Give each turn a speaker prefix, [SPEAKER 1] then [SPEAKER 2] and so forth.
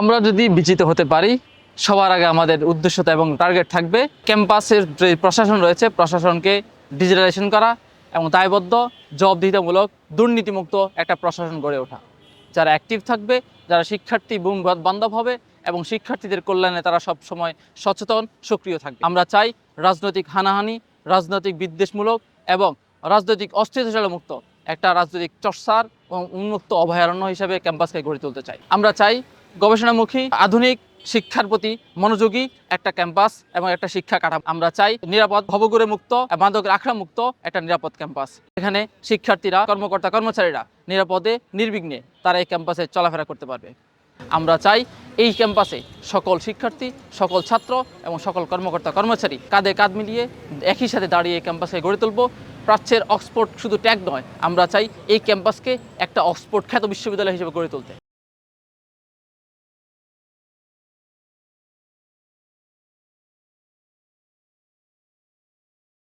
[SPEAKER 1] আমরা যদি বিজিত হতে পারি, সবার আগে আমাদের উদ্দেশ্যতা এবং টার্গেট থাকবে ক্যাম্পাসের যে প্রশাসন রয়েছে, প্রশাসনকে ডিজিটালাইজেশন করা এবং দায়বদ্ধ, জবাবদিহিতামূলক, দুর্নীতিমুক্ত একটা প্রশাসন গড়ে ওঠা। যারা অ্যাক্টিভ থাকবে, যারা শিক্ষার্থী বুম বান্ধব হবে এবং শিক্ষার্থীদের কল্যাণে তারা সব সময় সচেতন, সক্রিয় থাকবে। আমরা চাই রাজনৈতিক হানাহানি, রাজনৈতিক বিদ্বেষমূলক এবং রাজনৈতিক মুক্ত একটা রাজনৈতিক চর্চার এবং উন্মুক্ত অভয়ারণ্য হিসেবে ক্যাম্পাসকে গড়ে তুলতে চাই। আমরা চাই গবেষণামুখী, আধুনিক শিক্ষার প্রতি মনোযোগী একটা ক্যাম্পাস এবং একটা শিক্ষা কাঠামো। আমরা চাই নিরাপদ, ভবঘুরে মুক্ত মাদকের আখড়া মুক্ত একটা নিরাপদ ক্যাম্পাস। এখানে শিক্ষার্থীরা, কর্মকর্তা, কর্মচারীরা নিরাপদে, নির্বিঘ্নে তারা এই ক্যাম্পাসে চলাফেরা করতে পারবে। আমরা চাই এই ক্যাম্পাসে সকল শিক্ষার্থী, সকল ছাত্র এবং সকল কর্মকর্তা, কর্মচারী কাঁধে কাঁধ মিলিয়ে একই সাথে দাঁড়িয়ে এই ক্যাম্পাসকে গড়ে তুলব। প্রাচ্যের অক্সফোর্ড শুধু ট্যাগ নয়, আমরা চাই এই ক্যাম্পাসকে একটা অক্সফোর্ড খ্যাত বিশ্ববিদ্যালয় হিসেবে গড়ে তুলতে।